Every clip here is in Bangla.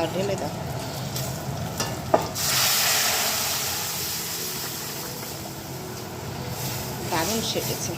দাও ঢেলে দাও। দারুণ সেটেছে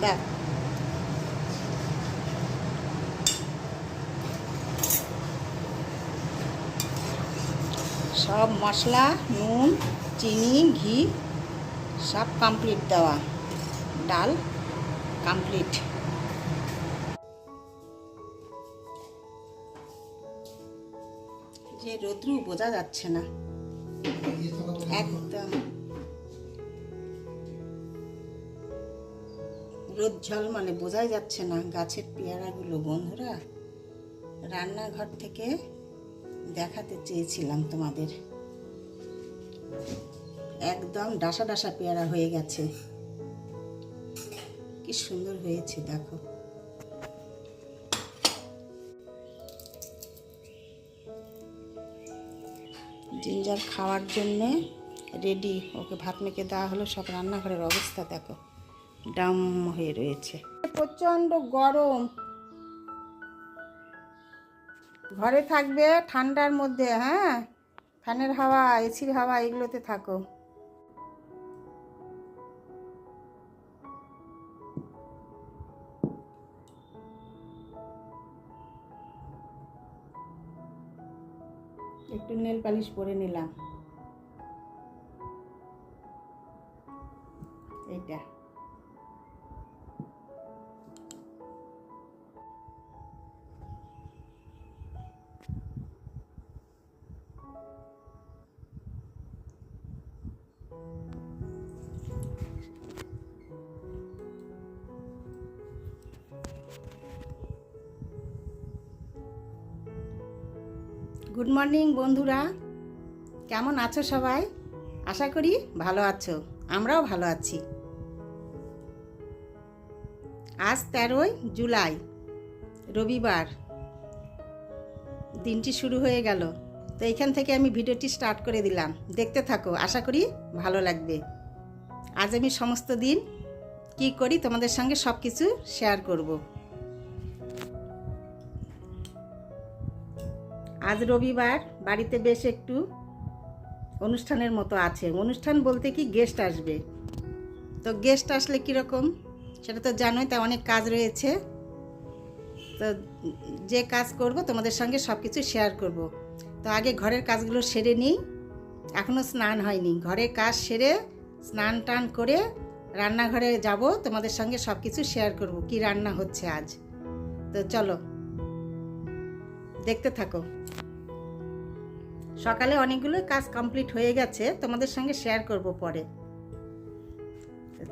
দাও সব মশলা নুন চিনি ঘি সব কমপ্লিট দেওয়া। ডাল কমপ্লিট যে রোদ্রু বোঝা যাচ্ছে না। একদম। রোদ ঝল মানে বোঝাই যাচ্ছে না গাছের পেয়ারাগুলো, বন্ধুরা। রান্নাঘর থেকে দেখাতে চেয়েছিলাম তোমাদের। একদম ডাসা ডাসা পেয়ারা হয়ে গেছে। কি সুন্দর হয়েছে, দেখো। জিঞ্জার খাওয়ার জন্যে রেডি। ওকে ভাত মেখে দেওয়া হলো, সব রান্নাঘরের অবস্থা, দেখো। ডাম হয়ে রয়েছে। প্রচণ্ড গরম। ঘরে থাকবে, ঠান্ডার মধ্যে হ্যাঁ? ফ্যানের হাওয়া, এসির হাওয়া, এগুলোতে থাকো। একটু নেল পালিশ পরে নিলাম। গুড মর্নিং বন্ধুরা। কেমন আছো সবাই? আশা করি ভালো আছো। আমরাও ভালো আছি। আজ তেরোই জুলাই, রবিবার। দিনটি শুরু হয়ে গেল। তো এইখান থেকে আমি ভিডিওটি স্টার্ট করে দিলাম। দেখতে থাকো, আশা করি ভালো লাগবে। আজ আমি সমস্ত দিন কি করি তোমাদের সঙ্গে সব কিছু শেয়ার করব। আজ রবিবার, বাড়িতে বেশ একটু অনুষ্ঠানের মতো আছে। অনুষ্ঠান বলতে কি গেস্ট আসবে। তো গেস্ট আসলে কীরকম সেটা তো জানোই, তা অনেক কাজ রয়েছে। তো যে কাজ করব, তোমাদের সঙ্গে সব কিছু শেয়ার করব। তো আগে ঘরের কাজগুলো সেরে নিই। এখনও স্নান হয়নি। ঘরের কাজ সেরে স্নান টান করে রান্নাঘরে যাব। তোমাদের সঙ্গে সব কিছু শেয়ার করব, কি রান্না হচ্ছে আজ। তো চলো, দেখতে থাকো। সকালে অনেকগুলো কাজ কমপ্লিট হয়ে গেছে, তোমাদের সঙ্গে শেয়ার করব পরে।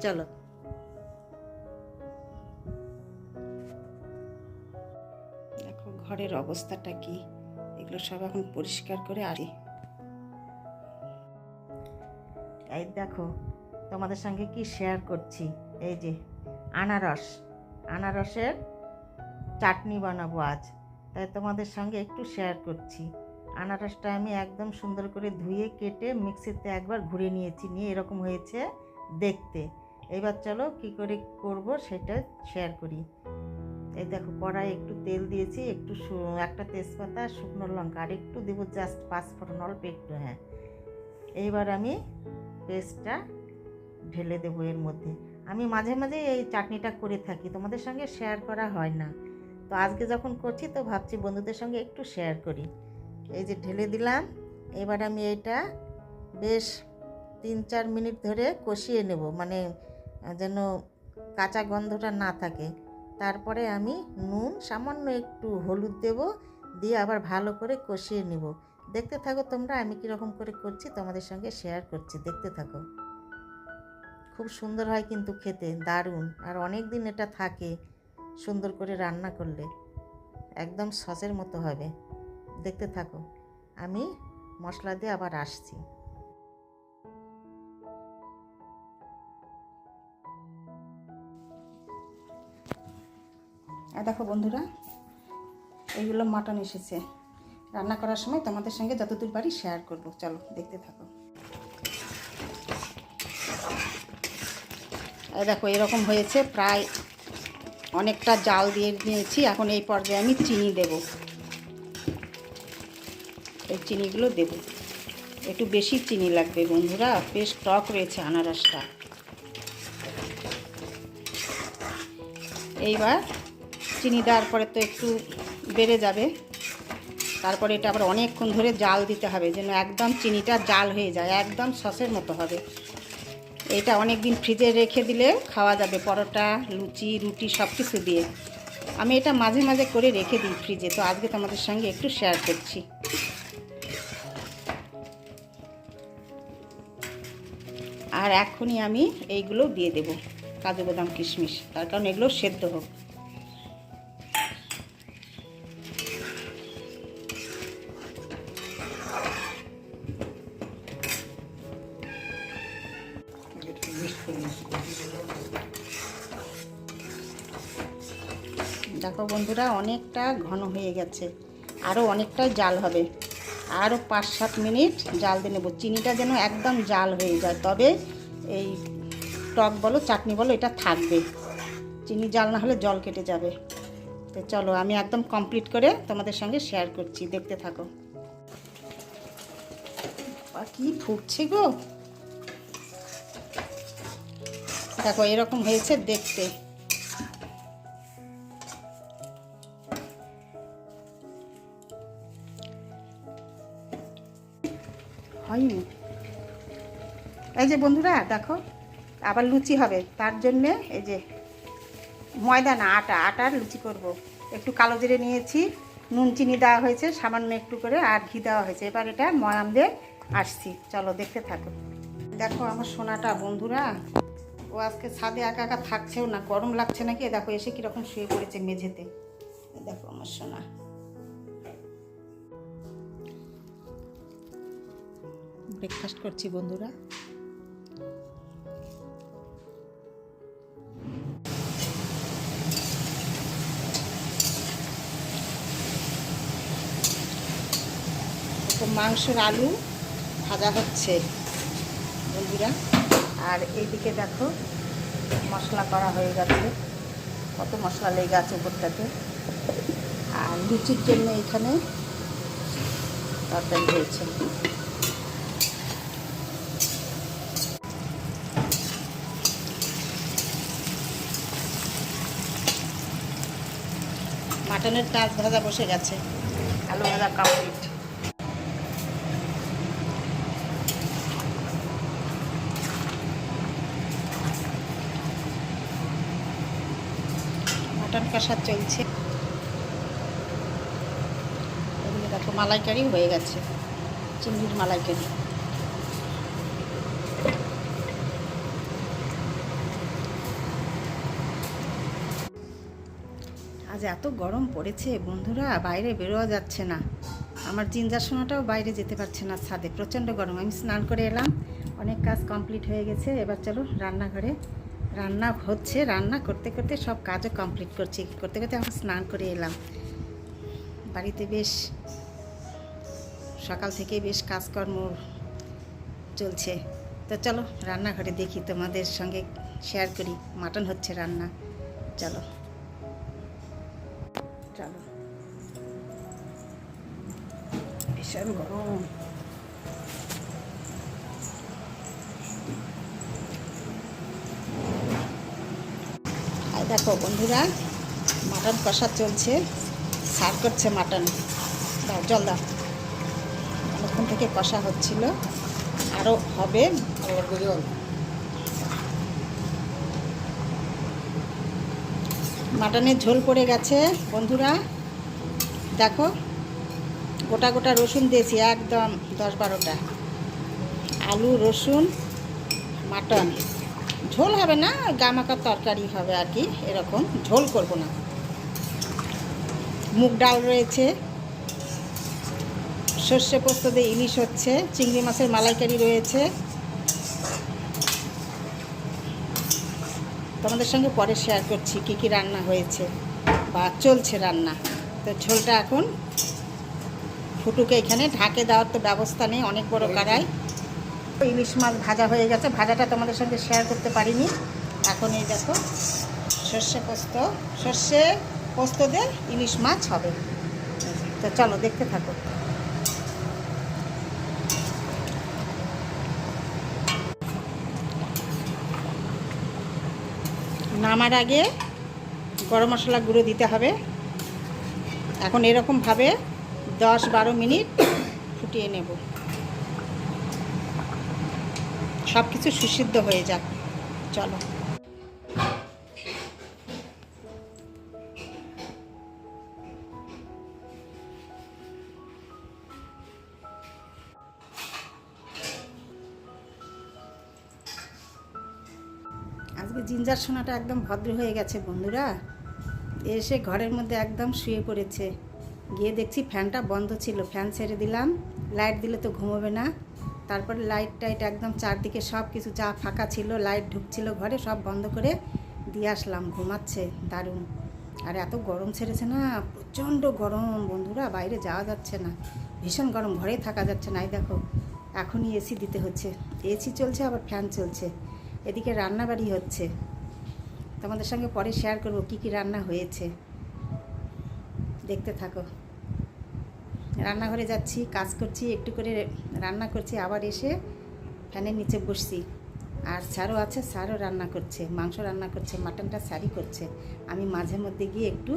চলো। দেখো, ঘরের অবস্থাটা কি? এগুলো সব এখন পরিষ্কার করে আসি এই দেখো, তোমাদের সঙ্গে কি শেয়ার করছি? এই যে, আনারস। আনারসের চাটনি বানাবো আজ, তাই তোমাদের সঙ্গে একটু শেয়ার করছি। আনারসটা আমি একদম সুন্দর করে ধুয়ে কেটে মিক্সিতে একবার ঘুরে নিয়েছি, নিয়ে এরকম হয়েছে দেখতে। এবার চলো কি করে করব সেটা শেয়ার করি। এই দেখো কড়াই একটু তেল দিয়েছি, একটু একটা তেজপাতা, শুকনো লঙ্কা, আর একটু দেবো জাস্ট পাঁচ ফোড়ন অল্প একটু হ্যাঁ। এইবার আমি পেস্টটা ঢেলে দেবো এর মধ্যে। আমি মাঝে মাঝে এই চাটনিটা করে থাকি, তোমাদের সঙ্গে শেয়ার করা হয় না। তো আজকে যখন করছি, তো ভাবছি বন্ধুদের সঙ্গে একটু শেয়ার করি। এই যে ঢেলে দিলাম। এবার আমি এটা বেশ তিন চার মিনিট ধরে কষিয়ে নেব মানে যেন কাঁচা গন্ধটা না থাকে। তারপরে আমি নুন, সামান্য একটু হলুদ দেব, দিয়ে আবার ভালো করে কষিয়ে নেব। দেখতে থাকো তোমরা, আমি কীরকম করে করছি, তোমাদের সঙ্গে শেয়ার করছি, দেখতে থাকো। খুব সুন্দর হয় কিন্তু খেতে, দারুণ। আর অনেক দিন এটা থাকে, সুন্দর করে রান্না করলে। একদম সসের মতো হবে। দেখতে থাকো। আমি মশলা দিয়ে আবার আসছি। দেখো বন্ধুরা এইগুলো মাটন এসেছে। রান্না করার সময় তোমাদের সঙ্গে যতদূর পারি শেয়ার করব। চলো, দেখতে থাকো। দেখো, এরকম হয়েছে। প্রায় অনেকটা জাল দিয়ে নিয়েছি। এখন এই পর্যায়ে আমি চিনি দেব। এই চিনিগুলো দেব। একটু বেশি চিনি লাগবে বন্ধুরা, বেশ টক রয়েছে আনারসটা। এইবার চিনি দেওয়ার পরে তো একটু বেড়ে যাবে। তারপরে এটা আবার অনেকক্ষণ ধরে জাল দিতে হবে, যেন একদম চিনিটা জাল হয়ে যায়, একদম সসের মতো হবে। এটা অনেক দিন ফ্রিজে রেখে দিলে খাওয়া যাবে, পরোটা, লুচি, রুটি সব কিছু দিয়ে। আমি এটা মাঝে মাঝে করে রেখে দিই ফ্রিজে, তো আজকে তোমাদের সঙ্গে একটু শেয়ার করছি। আর এখনই আমি এইগুলো দিয়ে দেব, কাজু বাদাম, কিশমিশ। তার কারণ এগুলো সেদ্ধ হোক। দেখো বন্ধুরা, অনেকটা ঘন হয়ে গেছে আরও অনেকটা জাল হবে। আরও পাঁচ সাত মিনিট জাল দিয়ে নেব। চিনিটা যেন একদম জাল হয়ে যায়। তবে এই টক বলো, চাটনি বলো, এটা থাকবে। চিনি জাল না হলে জল কেটে যাবে। তো চলো, আমি একদম কমপ্লিট করে তোমাদের সঙ্গে শেয়ার করছি। দেখতে থাকো। কি ফুটছে গো। দেখো, এরকম হয়েছে দেখতে। যে বন্ধুরা, দেখো, আবার লুচি হবে। তার জন্যে এই যে ময়দা না, আটা আটার লুচি করব। একটু কালো জিরে নিয়েছি, নুন, চিনি দেওয়া হয়েছে, সামান্য একটু করে, আর ঘি দেওয়া হয়েছে। এবার এটা ময়াম দিয়ে আসছি। চলো, দেখতে থাকো। দেখো আমার সোনাটা, বন্ধুরা। ও আজকে ছাদে একা একা থাকছেও না, গরম লাগছে নাকি? দেখো, এসে কীরকম শুয়ে পড়েছে মেঝেতে। দেখো আমার সোনা। ব্রেকফাস্ট করছি, বন্ধুরা। মাংসের আলু ভাজা হচ্ছে, বন্ধুরা। আর এইদিকে দেখো, মশলা করা হয়ে গেছে। কত মশলা লেগে আছে উপরটাতে। আর লুচির জন্য এখানে তরকারি হয়েছে। মাটনের কাজ ভাজা বসে গেছে। আলু ভাজা কমপ্লিট মাটন কষা চলছে। দেখো মালাইকারি হয়ে গেছে, চিংড়ির মালাইকারি। আজ এত গরম পড়েছে, বন্ধুরা, বাইরে বেরোয়া যাচ্ছে না। আমার জিঞ্জার সোনাটাও বাইরে যেতে পারছে না ছাদে, প্রচণ্ড গরম। আমি স্নান করে এলাম, অনেক কাজ কমপ্লিট হয়ে গেছে, এবার চলো রান্নাঘরে রান্না হচ্ছে, রান্না করতে করতে সব কাজও কমপ্লিট করছি। করতে করতে আমরা স্নান করে এলাম। বাড়িতে বেশ, সকাল থেকে বেশ কাজকর্ম চলছে। তো চলো, রান্নাঘরে দেখি, তোমাদের সঙ্গে শেয়ার করি। মাটন হচ্ছে রান্না। চলো। চলো। ভীষণ গরম আর দেখো বন্ধুরা, মাটন কষা চলছে। সার করছে মাটন। দাও, জল দাও। অনেকক্ষণ থেকে কষা হচ্ছিল। আরও হবে। মাটনের ঝোল পড়ে গেছে, বন্ধুরা। দেখো, গোটা গোটা রসুন দিয়েছি, একদম দশ বারোটা। আলু, রসুন, মাটন। ঝোল হবে না গামাকা তরকারি হবে আর কি এরকম। ঝোল করব না। মুগ ডাল রয়েছে। সর্ষে পোস্ত দিয়ে ইলিশ হচ্ছে। চিংড়ি মাছের মালাইকারি রয়েছে। তোমাদের সঙ্গে পরে শেয়ার করছি কি কি রান্না হয়েছে বা চলছে রান্না। তো ঝোলটা এখন ফুটুকে এখানে ঢাকে দেওয়ার তো ব্যবস্থা নেই অনেক বড় কড়াই। ইলিশ মাছ ভাজা হয়ে গেছে। ভাজাটা তোমাদের সঙ্গে শেয়ার করতে পারিনি। এখন এই দেখো, সর্ষে পোস্ত সর্ষে পোস্ত দিয়ে ইলিশ মাছ হবে। তো চলো, দেখতে থাকো। নামার আগে গরম মশলা গুঁড়ো দিতে হবে। এখন এরকমভাবে দশ বারো মিনিট ফুটিয়ে নেব। সব কিছু সুসিদ্ধ হয়ে যাক। চলো। আজকে জিঞ্জার সোনাটা একদম ভদ্র হয়ে গেছে, বন্ধুরা। এসে ঘরের মধ্যে একদম শুয়ে পড়েছে। গিয়ে দেখছি ফ্যানটা বন্ধ ছিল, ফ্যান ছেড়ে দিলাম। লাইট দিলে তো ঘুমোবে না। তারপরে লাইট টাইট একদম চারদিকে সব কিছু যা ফাঁকা ছিল লাইট ঢুকছিল ঘরে, সব বন্ধ করে দিয়ে আসলাম, ঘুমাচ্ছে দারুণ। আর এত গরম ছেড়েছে না, প্রচণ্ড গরম বন্ধুরা, বাইরে যাওয়া যাচ্ছে না। ভীষণ গরম, ঘরেই থাকা যাচ্ছে না। এই দেখো, এখনই এসি দিতে হচ্ছে। এসি চলছে, আবার ফ্যান চলছে। এদিকে রান্নাবাড়ি হচ্ছে। তোমাদের সঙ্গে পরে শেয়ার করব কী কী রান্না হয়েছে। দেখতে থাকো। রান্নাঘরে যাচ্ছি, কাজ করছি, একটু করে রান্না করছি, আবার এসে ফ্যানের নিচে বসছি। আর স্যারও আছে, স্যারও রান্না করছে, মাংস রান্না করছে, মাটনটা স্যারই করছে। আমি মাঝে মধ্যে গিয়ে একটু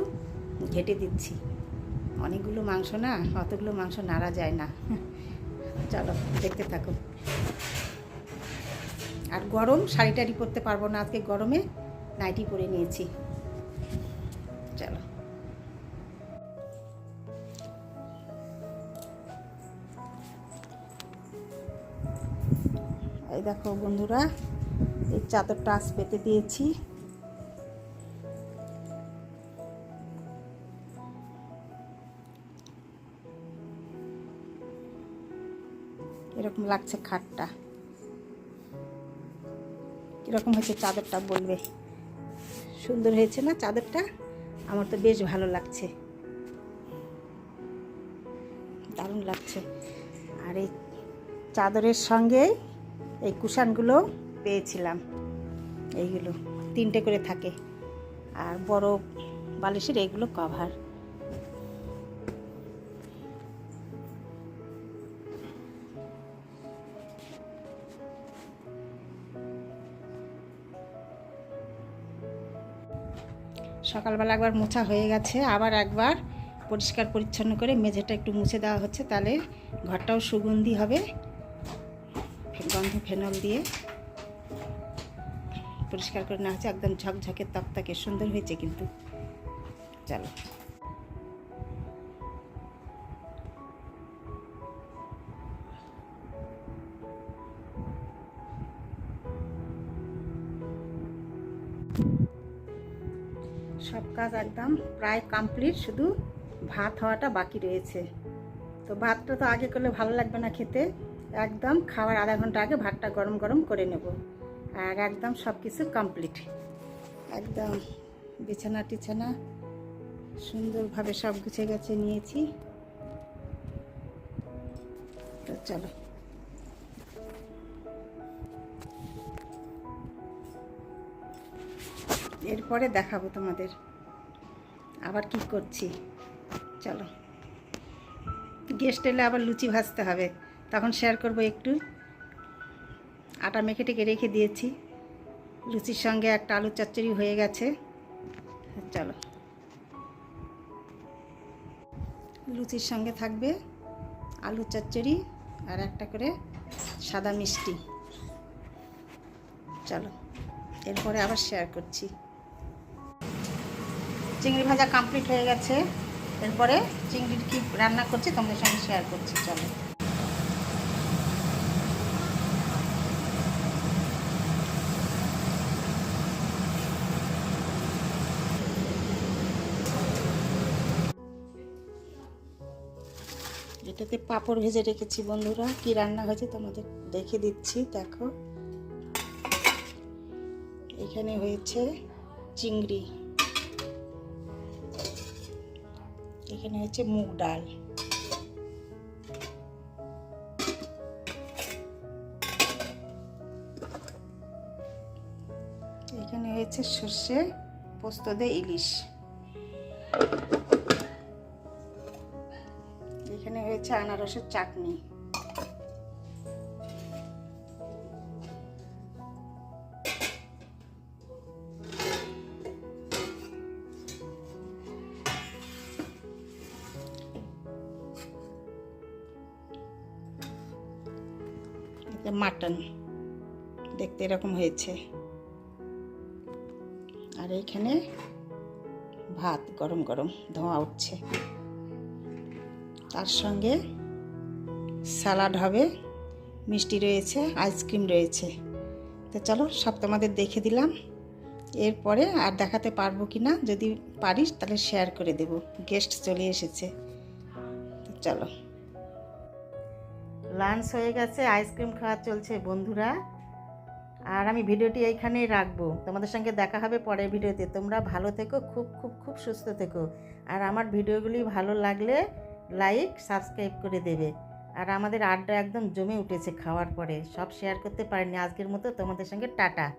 ঘেটে দিচ্ছি। অনেকগুলো মাংস না, অতগুলো মাংস নাড়া যায় না। চলো, দেখতে থাকো। আর গরম শাড়ি টাড়ি পরতে পারব না। আজকে গরমে নাইটি পরে নিয়েছি। চলো। এই দেখো বন্ধুরা, এই চাদরটা আজ পেতে দিয়েছি। এরকম লাগছে খাটটা। কীরকম হয়েছে চাদরটা বলবে? সুন্দর হয়েছে না চাদরটা? আমার তো বেশ ভালো লাগছে। দারুণ লাগছে। আর এই চাদরের সঙ্গে এই কুশানগুলো পেয়েছিলাম। এইগুলো তিনটে করে থাকে। আর বড় বালিশের এইগুলো কভার সকালবেলা একবার মোছা হয়ে গেছে। আবার একবার পরিষ্কার পরিচ্ছন্ন করে মেঝেটা একটু মুছে দেওয়া হচ্ছে। তাহলে ঘরটাও সুগন্ধি হবে। গন্ধ ফেনল দিয়ে পরিষ্কার করে না হচ্ছে। একদম ঝকঝকে তকতকে সুন্দর হয়েছে কিন্তু। চলো। সব কাজ একদম প্রায় কমপ্লিট, শুধু ভাত হওয়াটা বাকি রয়েছে। তো ভাতটা তো আগে করলে ভালো লাগবে না খেতে। একদম খাওয়ার আধা ঘণ্টা আগে ভাতটা গরম গরম করে নেব। আর একদম সব কিছু কমপ্লিট একদম বিছানা টিছানা সুন্দরভাবে সব গুছিয়ে গেছে নিয়েছি। তো চলো। এরপরে দেখাবো তোমাদের আবার কি করছি। চলো। গেস্ট এলে আবার লুচি ভাজতে হবে। তখন শেয়ার করব একটু। আটা মেখে টেকে রেখে দিয়েছি। লুচির সঙ্গে একটা আলু চচ্চড়ি হয়ে গেছে। চলো। লুচির সঙ্গে থাকবে আলু চচ্চড়ি আর একটা করে সাদা মিষ্টি। চলো, এরপরে আবার শেয়ার করছি। চিংড়ি ভাজা কমপ্লিট হয়ে গেছে। এরপরে চিংড়ির কি রান্না করছি তোমাদের সঙ্গে শেয়ার করছি, চলো। এটাতে পাঁপড় ভেজে রেখেছি বন্ধুরা, কি রান্না হয়েছে তোমাদের দেখে দিচ্ছি, দেখো। এখানে হয়েছে চিংড়ি। এখানে হয়েছে মুগ ডাল। এখানে হয়েছে সর্ষে পোস্ত দিয়ে ইলিশ। এখানে হয়েছে আনারসের চাটনি। মাটন। দেখতে এরকম হয়েছে। আর এইখানে ভাত গরম গরম ধোঁয়া উঠছে। তার সঙ্গে স্যালাড হবে, মিষ্টি রয়েছে, আইসক্রিম রয়েছে। তো চলো, সব তোমাদের দেখে দিলাম। এরপরে আর দেখাতে পারব কি না, যদি পারিস তাহলে শেয়ার করে দেব। গেস্ট চলে এসেছে। তো চলো। লাঞ্চ হয়ে গেছে, আইসক্রিম খাওয়া চলছে বন্ধুরা। আর আমি ভিডিওটি এইখানেই রাখব। তোমাদের সঙ্গে দেখা হবে পরের ভিডিওতে। তোমরা ভালো থেকো, খুব খুব খুব সুস্থ থেকো। আর আমার ভিডিওগুলি ভালো লাগলে লাইক সাবস্ক্রাইব করে দেবে। আর আমাদের আড্ডা একদম জমে উঠেছে খাওয়ার পরে। সব শেয়ার করতে পারিনি। আজকের মতো তোমাদের সঙ্গে টাটা।